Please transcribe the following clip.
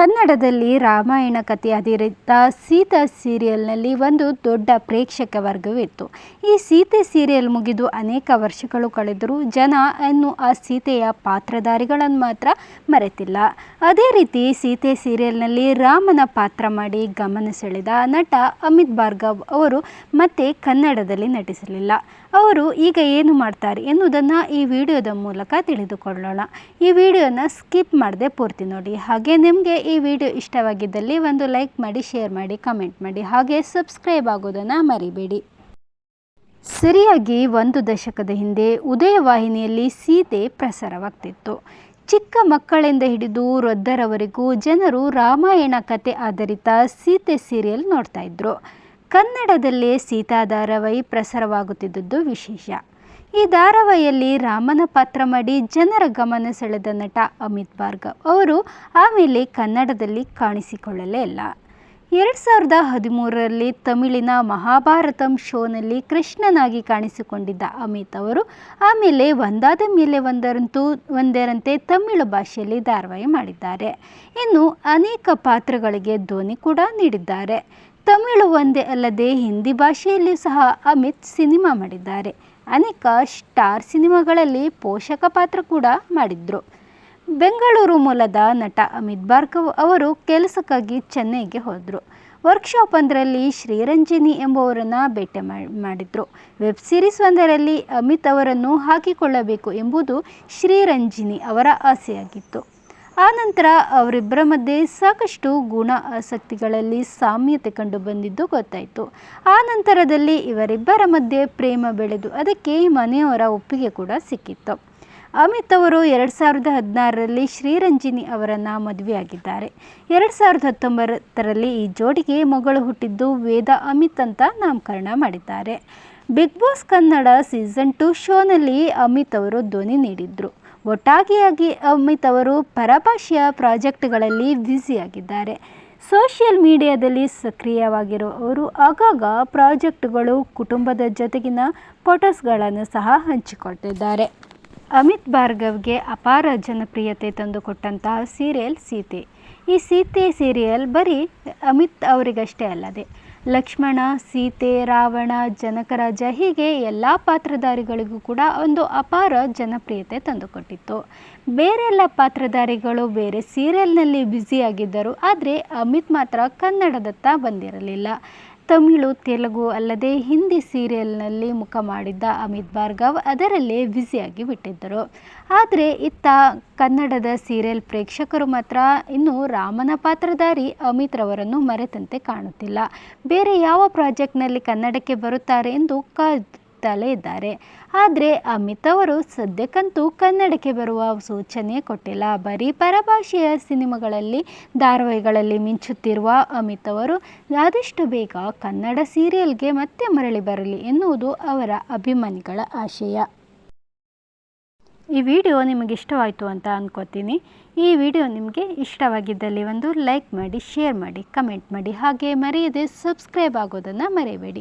ಕನ್ನಡದಲ್ಲಿ ರಾಮಾಯಣ ಕಥೆ ಅಧಿರಿತ ಸೀತಾ ಸೀರಿಯಲ್ನಲ್ಲಿ ಒಂದು ದೊಡ್ಡ ಪ್ರೇಕ್ಷಕ ವರ್ಗವಿತ್ತು. ಈ ಸೀತೆ ಸೀರಿಯಲ್ ಮುಗಿದು ಅನೇಕ ವರ್ಷಗಳು ಕಳೆದರೂ ಜನ ಇನ್ನು ಆ ಸೀತೆಯ ಪಾತ್ರಧಾರಿಗಳನ್ನು ಮಾತ್ರ ಮರೆತಿಲ್ಲ. ಅದೇ ರೀತಿ ಸೀತೆ ಸೀರಿಯಲ್ನಲ್ಲಿ ರಾಮನ ಪಾತ್ರ ಮಾಡಿ ಗಮನ ಸೆಳೆದ ನಟ ಅಮಿತ್ ಭಾರ್ಗವ್ ಅವರು ಮತ್ತೆ ಕನ್ನಡದಲ್ಲಿ ನಟಿಸಲಿಲ್ಲ. ಅವರು ಈಗ ಏನು ಮಾಡ್ತಾರೆ ಎನ್ನುವುದನ್ನು ಈ ವಿಡಿಯೋದ ಮೂಲಕ ತಿಳಿದುಕೊಳ್ಳೋಣ. ಈ ವಿಡಿಯೋನ ಸ್ಕಿಪ್ ಮಾಡದೆ ಪೂರ್ತಿ ನೋಡಿ. ಹಾಗೆ ನಿಮಗೆ ಈ ವಿಡಿಯೋ ಇಷ್ಟವಾಗಿದ್ದಲ್ಲಿ ಒಂದು ಲೈಕ್ ಮಾಡಿ, ಶೇರ್ ಮಾಡಿ, ಕಮೆಂಟ್ ಮಾಡಿ ಹಾಗೆ ಸಬ್ಸ್ಕ್ರೈಬ್ ಆಗೋದನ್ನು ಮರಿಬೇಡಿ. ಸರಿಯಾಗಿ ಒಂದು ದಶಕದ ಹಿಂದೆ ಉದಯ ವಾಹಿನಿಯಲ್ಲಿ ಸೀತೆ ಪ್ರಸಾರವಾಗ್ತಿತ್ತು. ಚಿಕ್ಕ ಮಕ್ಕಳಿಂದ ಹಿಡಿದು ವೃದ್ಧರವರೆಗೂ ಜನರು ರಾಮಾಯಣ ಕತೆ ಆಧಾರಿತ ಸೀತೆ ಸೀರಿಯಲ್ ನೋಡ್ತಾ ಇದ್ರು. ಕನ್ನಡದಲ್ಲೇ ಸೀತಾ ಧಾರಾವಾಹಿ ಪ್ರಸಾರವಾಗುತ್ತಿದ್ದದ್ದು ವಿಶೇಷ. ಈ ಧಾರಾವಾಹಿಯಲ್ಲಿ ರಾಮನ ಪಾತ್ರ ಮಾಡಿ ಜನರ ಗಮನ ಸೆಳೆದ ನಟ ಅಮಿತ್ ಭಾರ್ಗವ್ ಅವರು ಆಮೇಲೆ ಕನ್ನಡದಲ್ಲಿ ಕಾಣಿಸಿಕೊಳ್ಳಲೇ ಇಲ್ಲ. ಎರಡು ಸಾವಿರದ ಹದಿಮೂರರಲ್ಲಿ ತಮಿಳಿನ ಮಹಾಭಾರತಂ ಶೋನಲ್ಲಿ ಕೃಷ್ಣನಾಗಿ ಕಾಣಿಸಿಕೊಂಡಿದ್ದ ಅಮಿತ್ ಅವರು ಆಮೇಲೆ ಒಂದಾದ ಮೇಲೆ ಒಂದರಂತೂ, ಒಂದರಂತೆ ತಮಿಳು ಭಾಷೆಯಲ್ಲಿ ಧಾರಾವಾಹಿ ಮಾಡಿದ್ದಾರೆ. ಇನ್ನು ಅನೇಕ ಪಾತ್ರಗಳಿಗೆ ಧ್ವನಿ ಕೂಡ ನೀಡಿದ್ದಾರೆ. ತಮಿಳು ಒಂದೇ ಅಲ್ಲದೆ ಹಿಂದಿ ಭಾಷೆಯಲ್ಲಿ ಸಹ ಅಮಿತ್ ಸಿನಿಮಾ ಮಾಡಿದ್ದಾರೆ. ಅನೇಕ ಸ್ಟಾರ್ ಸಿನಿಮಾಗಳಲ್ಲಿ ಪೋಷಕ ಪಾತ್ರ ಕೂಡ ಮಾಡಿದ್ರು. ಬೆಂಗಳೂರು ಮೂಲದ ನಟ ಅಮಿತ್ ಭಾರ್ಗವ್ ಅವರು ಕೆಲಸಕ್ಕಾಗಿ ಚೆನ್ನೈಗೆ ಹೋದರು. ವರ್ಕ್ಶಾಪ್ ಒಂದರಲ್ಲಿ ಶ್ರೀರಂಜನಿ ಎಂಬುವರನ್ನು ಭೇಟಿ ಮಾಡಿದ್ರು. ವೆಬ್ ಸೀರೀಸ್ ಒಂದರಲ್ಲಿ ಅಮಿತ್ ಅವರನ್ನು ಹಾಕಿಕೊಳ್ಳಬೇಕು ಎಂಬುದು ಶ್ರೀರಂಜಿನಿ ಅವರ ಆಸೆಯಾಗಿತ್ತು. ಆನಂತರ ಅವರಿಬ್ಬರ ಮಧ್ಯೆ ಸಾಕಷ್ಟು ಗುಣ ಆಸಕ್ತಿಗಳಲ್ಲಿ ಸಾಮ್ಯತೆ ಕಂಡು ಬಂದಿದ್ದು ಗೊತ್ತಾಯಿತು. ಆ ನಂತರದಲ್ಲಿ ಇವರಿಬ್ಬರ ಮಧ್ಯೆ ಪ್ರೇಮ ಬೆಳೆದು ಅದಕ್ಕೆ ಮನೆಯವರ ಒಪ್ಪಿಗೆ ಕೂಡ ಸಿಕ್ಕಿತ್ತು. ಅಮಿತ್ ಅವರು ಎರಡು ಸಾವಿರದ ಹದಿನಾರರಲ್ಲಿ ಶ್ರೀರಂಜಿನಿ ಅವರನ್ನು ಮದುವೆಯಾಗಿದ್ದಾರೆ. ಎರಡು ಸಾವಿರದ ಹತ್ತೊಂಬತ್ತರಲ್ಲಿ ಈ ಜೋಡಿಗೆ ಮಗಳು ಹುಟ್ಟಿದ್ದು ವೇದ ಅಮಿತ್ ಅಂತ ನಾಮಕರಣ ಮಾಡಿದ್ದಾರೆ. Bigg Boss Kannada season two ಶೋನಲ್ಲಿ ಅಮಿತ್ ಅವರು ಧ್ವನಿ ನೀಡಿದ್ರು. ಒಟ್ಟಾಗಿಯಾಗಿ ಅಮಿತ್ ಅವರು ಪರಭಾಷೆಯ ಪ್ರಾಜೆಕ್ಟ್ಗಳಲ್ಲಿ ಬ್ಯುಸಿಯಾಗಿದ್ದಾರೆ. ಸೋಷಿಯಲ್ ಮೀಡಿಯಾದಲ್ಲಿ ಸಕ್ರಿಯವಾಗಿರೋ ಅವರು ಆಗಾಗ ಪ್ರಾಜೆಕ್ಟ್ಗಳು ಕುಟುಂಬದ ಜೊತೆಗಿನ ಫೋಟೋಸ್ಗಳನ್ನು ಸಹ ಹಂಚಿಕೊಳ್ತಿದ್ದಾರೆ. ಅಮಿತ್ ಭಾರ್ಗವ್ಗೆ ಅಪಾರ ಜನಪ್ರಿಯತೆ ತಂದುಕೊಟ್ಟಂತಹ ಸೀರಿಯಲ್ ಸೀತೆ. ಈ ಸೀತೆ ಸೀರಿಯಲ್ ಬರೀ ಅಮಿತ್ ಅವರಿಗಷ್ಟೇ ಅಲ್ಲದೆ ಲಕ್ಷ್ಮಣ, ಸೀತೆ, ರಾವಣ ಜನಕರಾಜ ಹೀಗೆ ಎಲ್ಲ ಪಾತ್ರಧಾರಿಗಳಿಗೂ ಕೂಡ ಒಂದು ಅಪಾರ ಜನಪ್ರಿಯತೆ ತಂದುಕೊಟ್ಟಿತ್ತು. ಬೇರೆ ಎಲ್ಲ ಪಾತ್ರಧಾರಿಗಳು ಬೇರೆ ಸೀರಿಯಲ್ನಲ್ಲಿ ಬ್ಯುಸಿಯಾಗಿದ್ದರು, ಆದರೆ ಅಮಿತ್ ಮಾತ್ರ ಕನ್ನಡದತ್ತ ಬಂದಿರಲಿಲ್ಲ. ತಮಿಳು, ತೆಲುಗು ಅಲ್ಲದೆ ಹಿಂದಿ ಸೀರಿಯಲ್ನಲ್ಲಿ ಮುಖ ಮಾಡಿದ್ದ ಅಮಿತ್ ಭಾರ್ಗವ್ ಅದರಲ್ಲೇ ಬ್ಯುಸಿಯಾಗಿ ಬಿಟ್ಟಿದ್ದರು. ಆದರೆ ಇತ್ತ ಕನ್ನಡದ ಸೀರಿಯಲ್ ಪ್ರೇಕ್ಷಕರು ಮಾತ್ರ ಇನ್ನು ರಾಮನ ಪಾತ್ರಧಾರಿ ಅಮಿತ್ ರವರನ್ನು ಮರೆತಂತೆ ಕಾಣುತ್ತಿಲ್ಲ. ಬೇರೆ ಯಾವ ಪ್ರಾಜೆಕ್ಟ್ನಲ್ಲಿ ಕನ್ನಡಕ್ಕೆ ಬರುತ್ತಾರೆ ಎಂದು ಕಾಯುತ್ತಲೇ ಇದ್ದಾರೆ. ಆದರೆ ಅಮಿತ್ ಅವರು ಸದ್ಯಕ್ಕಂತೂ ಕನ್ನಡಕ್ಕೆ ಬರುವ ಸೂಚನೆ ಕೊಟ್ಟಿಲ್ಲ. ಬರೀ ಪರಭಾಷೆಯ ಸಿನಿಮಾಗಳಲ್ಲಿ, ಧಾರಾವಾಹಿಗಳಲ್ಲಿ ಮಿಂಚುತ್ತಿರುವ ಅಮಿತ್ ಅವರು, ಆದಷ್ಟು ಬೇಗ ಕನ್ನಡ ಸೀರಿಯಲ್ಗೆ ಮತ್ತೆ ಮರಳಿ ಬರಲಿ ಎನ್ನುವುದು ಅವರ ಅಭಿಮಾನಿಗಳ ಆಶಯ. ಈ ವಿಡಿಯೋ ನಿಮಗೆ ಇಷ್ಟವಾಯಿತು ಅಂತ ಅಂದ್ಕೋತೀನಿ ಈ ವಿಡಿಯೋ ನಿಮಗೆ ಇಷ್ಟವಾಗಿದ್ದಲ್ಲಿ ಒಂದು ಲೈಕ್ ಮಾಡಿ, ಶೇರ್ ಮಾಡಿ, ಕಮೆಂಟ್ ಮಾಡಿ. ಹಾಗೆ ಮರೆಯದೆ ಸಬ್ಸ್ಕ್ರೈಬ್ ಆಗೋದನ್ನು ಮರೆಯಬೇಡಿ